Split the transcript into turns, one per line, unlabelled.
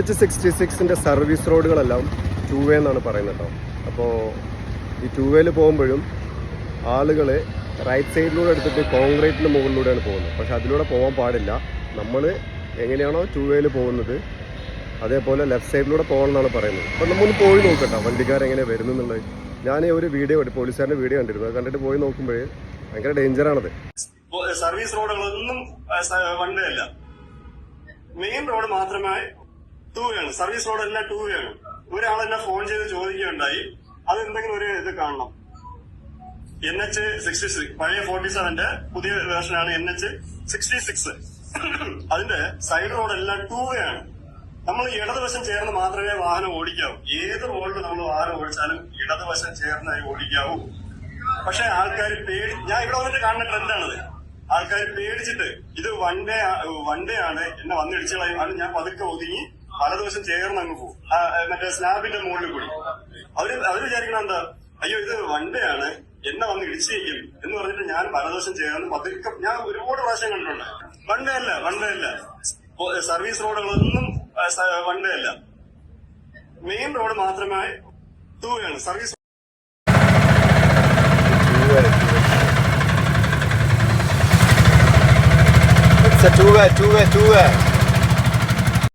H sixty സിക്സിന്റെ service റോഡുകളെല്ലാം two way എന്നാണ് പറയുന്നത് കേട്ടോ അപ്പോൾ ഈ ടൂ വേയിൽ പോകുമ്പോഴും ആളുകൾ റൈറ്റ് സൈഡിലൂടെ എടുത്തിട്ട് കോൺക്രീറ്റിന് മുകളിലൂടെയാണ് പോകുന്നത്. പക്ഷെ അതിലൂടെ പോകാൻ പാടില്ല. നമ്മൾ എങ്ങനെയാണോ ടൂ വേയിൽ പോകുന്നത് അതേപോലെ ലെഫ്റ്റ് സൈഡിലൂടെ പോകണം എന്നാണ് പറയുന്നത്. അപ്പോൾ നമ്മൊന്ന് പോയി നോക്കട്ടോ വണ്ടിക്കാരെങ്ങനെ വരുന്നു എന്നുള്ളത് ഞാൻ ഒരു വീഡിയോ കണ്ടു പോലീസുകാരന്റെ വീഡിയോ കണ്ടിരുന്നു. അത് കണ്ടിട്ട് പോയി നോക്കുമ്പോൾ ഭയങ്കര ഡേഞ്ചറാണത്
സർവീസ് റോഡുകളൊന്നും വണ്ടിയല്ല. മെയിൻ റോഡ് മാത്രമേ ടൂ വേ ആണ് സർവീസ് റോഡ് എല്ലാം ടൂ വേ ആണ് ഒരാൾ എന്നെ ഫോൺ ചെയ്ത് ചോദിക്കുകയുണ്ടായി. അത് എന്തെങ്കിലും ഒരു ഇത് കാണണം. എൻ എച്ച് സിക്സ്റ്റി സിക്സ് പഴയ ഫോർട്ടി സെവന്റെ പുതിയ വേർഷനാണ് എൻ എച്ച് സിക്സ്റ്റി സിക്സ് അതിന്റെ സൈഡ് റോഡ് എല്ലാം ടൂ വേ ആണ്. നമ്മൾ ഇടതുവശം ചേർന്ന് മാത്രമേ വാഹനം ഓടിക്കാവൂ. ഏത് റോഡിൽ നമ്മൾ വാഹനം ഓടിച്ചാലും ഇടതുവശം ചേർന്ന് ഓടിക്കാവൂ. പക്ഷെ ആൾക്കാർ പേടി ഞാൻ ഇവിടെ വന്നിട്ട് കാണുന്ന ട്രെൻഡാണത് ആൾക്കാർ പേടിച്ചിട്ട് ഇത് വൺ ഡേ വൺ ഡേ ആണ് എന്നെ വന്നിടിച്ചു കളയും ഞാൻ പതുക്കെ ഒതുങ്ങി പലദിവസം ചേർന്ന് അങ്ങ് പോകും. മറ്റേ സ്നാബിന്റെ മുകളിൽ കൂടി. അവർ അവർ വിചാരിക്കണം എന്താ? അയ്യോ ഇത് വണ്ടയാണ്. എന്നെ വന്ന് ഇടിച്ചേക്കും എന്ന് പറഞ്ഞിട്ട് ഞാൻ വലതുവശം ചേർന്ന് പതുക്കെ ഞാൻ ഒരുപാട് പ്രാവശ്യം കണ്ടിട്ടുണ്ട്. വണ്ടേ അല്ല വണ്ടേ അല്ല. സർവീസ് റോഡുകളൊന്നും വണ്ടേ അല്ല. മെയിൻ റോഡ് മാത്രമേ തൂവയാണ് service
It's a two way, two way, two way.